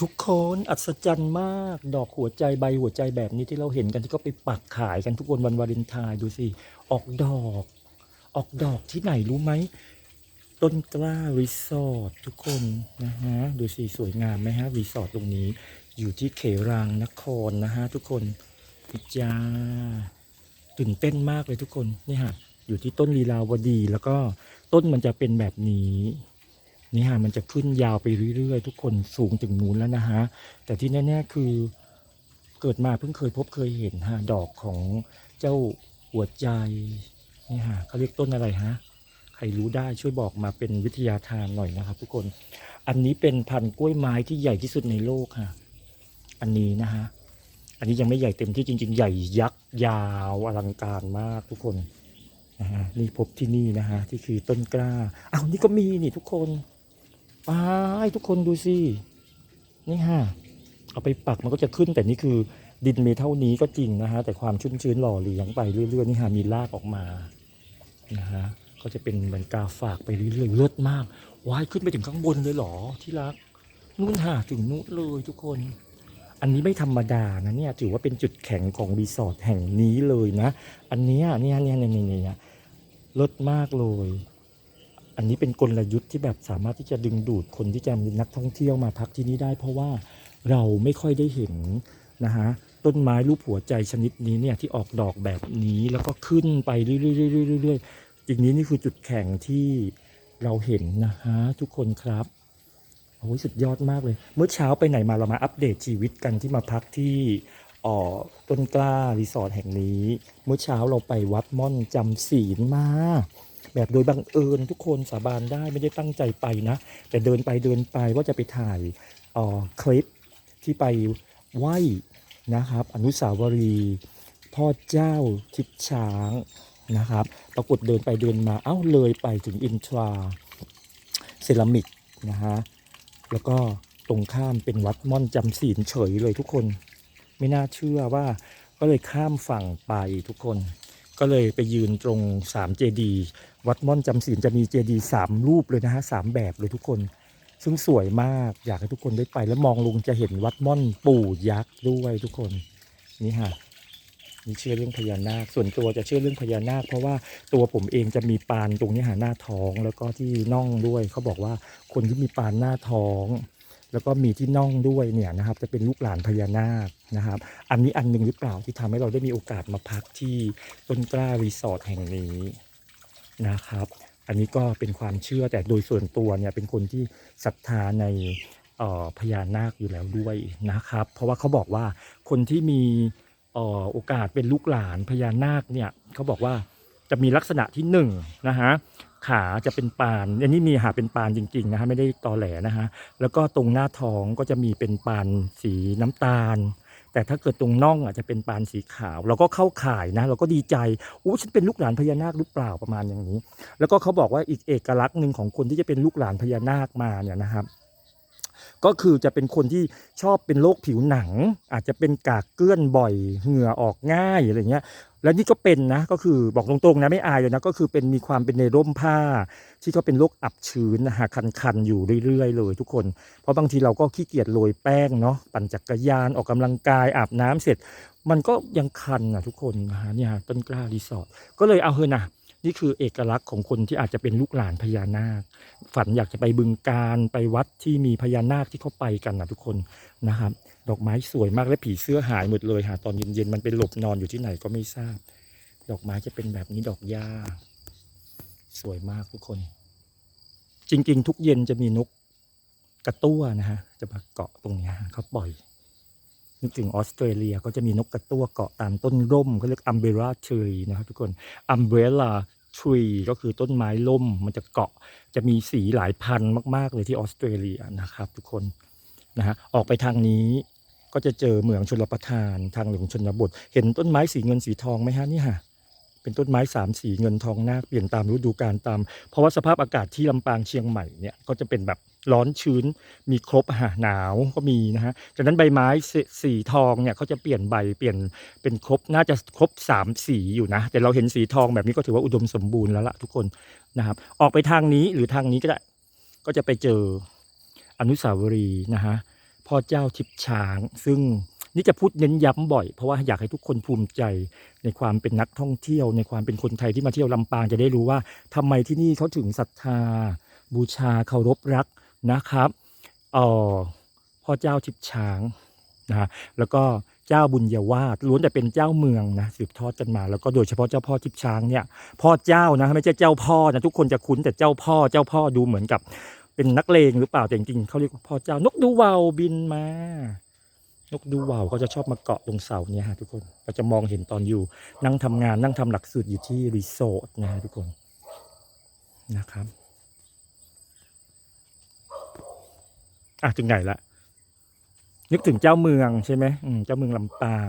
ทุกคนอัศจรรย์มาก ดอกหัวใจใบหัวใจแบบนี้ที่เราเห็นกันที่ก็ไปปักขายกันทุกวันวันวาเลนไทน์ดูสิ ออกดอก ออกดอกที่ไหนรู้ไหมต้นกล้ารีสอร์ททุกคนนะฮะดูสิสวยงามไหมฮะรีสอร์ทตรงนี้ อยู่ที่เขรังนครนะฮะทุกคนจ้าตื่นเต้นมากเลยทุกคนนี่ฮะอยู่ที่ต้นลีลาวดี แล้วก็ต้นมันจะเป็นแบบนี้ นี่ฮะมันจะขึ้นยาวไปเรื่อยๆ ทุกคนสูงถึงนู้นแล้วนะฮะ แต่ที่แน่ๆคือเกิดมาเพิ่งเคยพบเคยเห็นฮะดอกของเจ้าหัวใจนี่ฮะเขาเรียกต้นอะไรฮะใครรู้ได้ช่วยบอกมาเป็นวิทยาทานหน่อยนะครับ ทุกคน อันนี้เป็นพันธุ์กล้วยไม้ที่ใหญ่ที่สุดในโลกค่ะ อันนี้นะฮะอันนี้ยังไม่ใหญ่เต็มที่จริง ๆ ใหญ่ยักษ์ยาวอลังการมากทุกคนนะฮะนี่พบที่นี่นะฮะที่คือต้นกล้าอ้าวนี่ก็มีนี่ทุกคน ไปทุกคนดูสินี่ฮะเอาไปปักมันก็จะขึ้นแต่นี่คือดินมีเท่านี้ก็จริงนะฮะแต่ความชุ่มชื้นหล่อเลี้ยงไปเรื่อยๆนี่ฮะมีรากออกมานะฮะก็จะเป็นเหมือนกาฝากไปเรื่อยๆเลิศมากว้ายขึ้นไปถึงข้างบนเลยหรอที่รักนู่นฮะถึงนู่นเลยทุกคน อันนี้ไม่ธรรมดานะเนี่ยถือว่าเป็นจุดแข็งของรีสอร์ทแห่งนี้เลยนะ อันนี้เนี่ยเนี่ยเนี่ยเนี่ยเนี่ยเลิศมากเลย อันนี้เป็นกลยุทธ์ที่แบบสามารถที่จะดึงดูดคนที่จะมีนักท่องเที่ยวมาพักที่นี่ได้ เพราะว่าเราไม่ค่อยได้เห็นนะฮะต้นไม้รูปหัวใจชนิดนี้เนี่ยที่ออกดอกแบบนี้แล้วก็ขึ้นไปเรื่อยๆอยๆจริงนี้นี่คือจุดแข็งที่เราเห็นนะฮะทุกคนครับโอ้ยสุดยอดมากเลย เมื่อเช้าไปไหนมาเรามาอัปเดตชีวิตกันที่มาพักที่อ่อต้นกล้ารีสอร์ทแห่งนี้ เมื่อเช้าเราไปวัดม่อนจำศีลมา แบบโดยบังเอิญทุกคนสาบานได้ไม่ได้ตั้งใจไปนะ แต่เดินไปเดินไปว่าจะไปถ่ายออคลิปที่ไปไหว้นะครับ อนุสาวรีย์พ่อเจ้าทิศช้างนะครับ ปรากฏเดินไปเดินมาเอ้าเลยไปถึงอินทราเซรามิกนะฮะแล้วก็ตรงข้ามเป็นวัดม่อนจำศีลเฉยเลยทุกคน ไม่น่าเชื่อว่าก็เลยข้ามฝั่งไปทุกคน ก็เลยไปยืนตรง3เจดีวัดม่อนจำศีลจะมีเจดีสามรูปเลยนะฮะสามแบบเลยทุกคน ซึ่งสวยมากอยากให้ทุกคนได้ไป แล้วมองลงจะเห็นวัดม่อนปู่ยักษ์ด้วยทุกคนนี่ฮะนี่เชื่อเรื่องพญานาค ส่วนตัวจะเชื่อเรื่องพญานาค เพราะว่าตัวผมเองจะมีปานตรงนี้หาหน้าท้อง แล้วก็ที่น่องด้วยเขาบอกว่าคนที่มีปานหน้าท้อง แล้วก็มีที่น่องด้วยเนี่ยนะครับ จะเป็นลูกหลานพญานาคนะครับ อันนี้อันหนึ่งหรือเปล่าที่ทำให้เราได้มีโอกาสมาพักที่ต้นกล้ารีสอร์ทแห่งนี้นะครับ อันนี้ก็เป็นความเชื่อแต่โดยส่วนตัวเนี่ยเป็นคนที่ศรัทธาในออพญานาคอยู่แล้วด้วยนะครับ เพราะว่าเขาบอกว่าคนที่มีออโอกาสเป็นลูกหลานพญานาคเนี่ยเขาบอกว่าจะมีลักษณะที่หนึ่งนะฮะ ขาจะเป็นปาน อันนี้มีหาเป็นปานจริงๆนะฮะไม่ได้ตอแหลนะฮะแล้วก็ตรงหน้าท้องก็จะมีเป็นปานสีน้ำตาล แต่ถ้าเกิดตรงน่องอะจะเป็นปานสีขาว เราก็เข้าข่ายนะ เราก็ดีใจอู้ฉันเป็นลูกหลานพญานาคหรือเปล่าประมาณอย่างนี้ แล้วก็เขาบอกว่าอีกเอกลักษณ์หนึ่งของคนที่จะเป็นลูกหลานพญานาคมาเนี่ยนะครับ ก็คือจะเป็นคนที่ชอบเป็นโรคผิวหนัง อาจจะเป็นกากเกลื่อนบ่อยเหงื่อออกง่ายอะไรเงี้ยแล้วนี่ก็เป็นนะก็คือบอกตรงๆนะไม่อายเลยนะก็คือเป็นมีความเป็นในร่มผ้า ที่ก็เป็นโรคอับชื้นนะฮะคันๆอยู่เรื่อยๆเลยทุกคน เพราะบางทีเราก็ขี้เกียจโรยแป้งเนาะปั่นจักรยานออกกำลังกายอาบน้ำเสร็จ มันก็ยังคันนะทุกคนนะฮะเนี่ยต้นกล้ารีสอร์ทก็เลยเอาเถอนะ นี่คือเอกลักษณ์ของคนที่อาจจะเป็นลูกหลานพญานาค ฝันอยากจะไปบึงการไปวัดที่มีพญานาคที่เขาไปกันนะทุกคนนะครับ ดอกไม้สวยมากและผีเสื้อหายหมดเลยหาตอนเย็นๆมันไปหลบนอนอยู่ที่ไหนก็ไม่ทราบ ดอกไม้จะเป็นแบบนี้ดอกหญ้า สวยมากทุกคน จริง ๆ ทุกเย็นจะมีนกกระตั้วนะฮะจะมาเกาะตรงนี้เขาปล่อยนึกถึงออสเตรเลียก็จะมีนกกระตั้วเกาะตามต้นร่มเขาเรียกอัมเบร่าทรีนะครับทุกคนอัมเบร่า ทรีก็คือต้นไม้ล่มมันจะเกาะจะมีสีหลายพันมาก ๆ เลยที่ออสเตรเลียนะครับ ทุกคนนะฮะออกไปทางนี้ก็จะเจอเหมืองชลประทานทางหลวงชนบท เห็นต้นไม้สีเงินสีทองไหมฮะนี่ฮะเป็นต้นไม้สามสีเงินทองนาคเปลี่ยนตามฤดูกาลตาม เพราะว่าสภาพอากาศที่ลำปางเชียงใหม่เนี่ยก็จะเป็นแบบ ร้อนชื้น มีครบฮะหนาวก็มีนะฮะจากนั้นใบไม้สีทองเนี่ยเขาจะเปลี่ยนใบเปลี่ยนเป็นครบน่าจะครบสามสีอยู่นะ แต่เราเห็นสีทองแบบนี้ก็ถือว่าอุดมสมบูรณ์แล้วล่ะทุกคนนะครับ ออกไปทางนี้หรือทางนี้ก็ได้ก็จะไปเจออนุสาวรีย์นะฮะพ่อเจ้าทิพช้าง ซึ่งนี่จะพูดเน้นย้ำบ่อย เพราะว่าอยากให้ทุกคนภูมิใจในความเป็นนักท่องเที่ยว ในความเป็นคนไทยที่มาเที่ยวลำปางจะได้รู้ว่าทำไมที่นี่เขาถึงศรัทธา บูชาเคารพรัก นะครับเอ่อพ่อเจ้าทิพช้างนะฮะแล้วก็เจ้าบุญยวาสล้วนแต่เป็นเจ้าเมืองนะสืบทอดกันมา แล้วก็โดยเฉพาะเจ้าพ่อทิพช้างเนี่ยพ่อเจ้านะไม่ใช่เจ้าพ่อนะทุกคนจะคุ้นแต่เจ้าพ่อเจ้าพ่อดูเหมือนกับ เป็นนักเลงหรือเปล่าแต่จริงๆเขาเรียกว่าพ่อเจ้านกดูวาวบินมานกดูว่าวเขาจะชอบมาเกาะตรงเสาเนี่ยฮะทุกคนเราจะมองเห็นตอนอยู่นั่งทำงานนั่งทำหลักสูตรอยู่ที่รีสอร์ทนะฮะทุกคนนะครับ อะถึงไหนละนึกถึงเจ้าเมืองใช่ไหมเจ้าเมืองลำปาง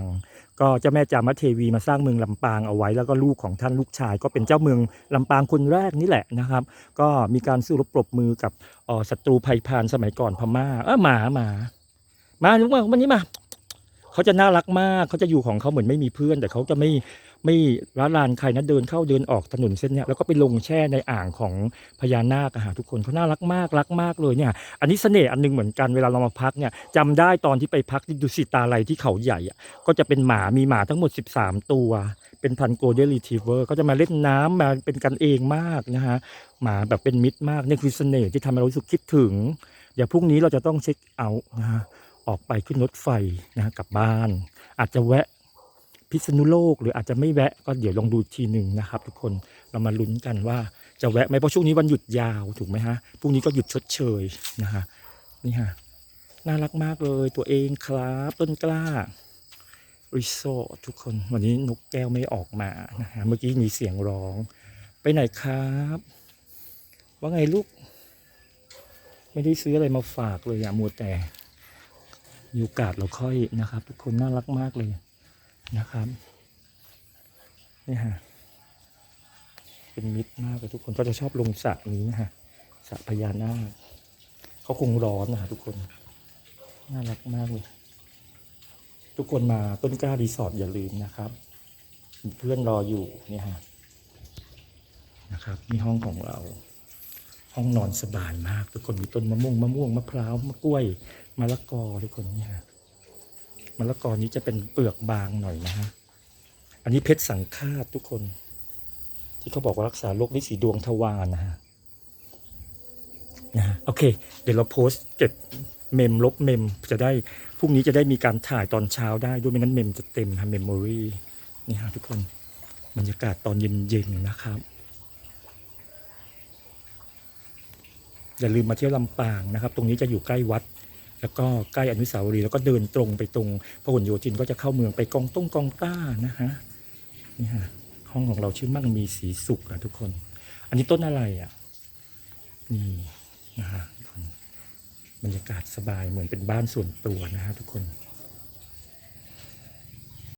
ก็เจ้าแม่จามเทวีมาสร้างเมืองลำปางเอาไว้ แล้วก็ลูกของท่านลูกชาย ก็เป็นเจ้าเมืองลำปางคนแรกนี่แหละนะครับ ก็มีการสู้รบปรบมือกับศัตรูภัยพานสมัยก่อนพม่า เออหมาหมามาหนูมาวันนี้มาเขาจะน่ารักมากเขาจะอยู่ของเขาเหมือนไม่มีเพื่อน แต่เขาจะไม่ ไม่ร้าลานใครนะเดินเข้าเดินออกถนนเส้นเนี้ยแล้วก็ไปลงแช่ในอ่างของพญานาคอะฮะทุกคนเขาน่ารักมากรักมากเลยเนี่ยอันนี้เสน่ห์อันหนึงเหมือนกันเวลาเรามาพักเนี่ยจำได้ตอนที่ไปพักที่ดุสิตาลัยที่เขาใหญ่อะก็จะเป็นหมามีหมาทั้งหมด 13 ตัว เป็นพันโกลเด้นรีทรีเวอร์ก็จะมาเล่นน้ำมาเป็นกันเองมากนะฮะหมาแบบเป็นมิตรมากนี่คือเสน่ห์ที่ทำให้เรารู้สึกคิดถึง เดี๋ยวพรุ่งนี้เราจะต้องเช็คเอาท์นะฮะออกไปขึ้นรถไฟนะฮะกลับบ้าน อาจจะแวะ พิษณุโลก หรืออาจจะไม่แวะก็เดี๋ยวลองดูทีหนึ่งนะครับ ทุกคนเรามาลุ้นกันว่าจะแวะไหมเพราะช่วงนี้วันหยุดยาวถูกไหมฮะพรุ่งนี้ก็หยุดชดเชยนะฮะนี่ฮะน่ารักมากเลยตัวเองครับต้นกล้ารีสอททุกคนวันนี้นกแก้วไม่ออกมานะฮะเมื่อกี้มีเสียงร้อง ไปไหนครับ ว่าไงลูก ไม่ได้ซื้ออะไรมาฝากเลยอะมัวแต่มีโอกาสเราค่อยนะครับ ทุกคนน่ารักมากเลย นะครับ นี่ฮะ เป็นมิตรมากเลยทุกคนก็จะชอบลงสระนี้นะฮะสระพญานาคเขาคงร้อนนะฮะทุกคน น่ารักมากเลยทุกคนมาต้นกล้ารีสอร์ทอย่าลืมนะครับ เพื่อนรออยู่เนี่ยฮะนะครับนี่ห้องของเรา ห้องนอนสบายมาก ทุกคนมีต้นมะม่วงมะม่วงมะพร้าวมะกล้วยมะละกอทุกคนเนี่ย มะละกอนี้จะเป็นเปลือกบางหน่อยนะฮะ อันนี้เพชรสังฆาตทุกคน ที่เขาบอกว่ารักษาโรคฤทธิ์สีดวงทวารนะฮะนะฮะโอเค เดี๋ยวเราโพสต์เก็บเมมลบเมมจะได้พรุ่งนี้จะได้มีการถ่ายตอนเช้าได้ด้วยไม่งั้นเมมจะเต็มฮะเมมโมรีนี่ฮะทุกคนบรรยากาศตอนเย็นๆนะครับ อย่าลืมมาเที่ยวลำปางนะครับ ตรงนี้จะอยู่ใกล้วัด แล้วก็ใกล้อนุสาวรีย์แล้วก็เดินตรงไปตรงพหลโยธินก็จะเข้าเมืองไปกองต้งกองต้านะฮะนี่ฮะห้องของเราชื่อมั่งมีสีสุกอะทุกคน อันนี้ต้นอะไรอะนี่นะฮะทุกคนบรรยากาศสบายเหมือนเป็นบ้านส่วนตัวนะฮะทุกคน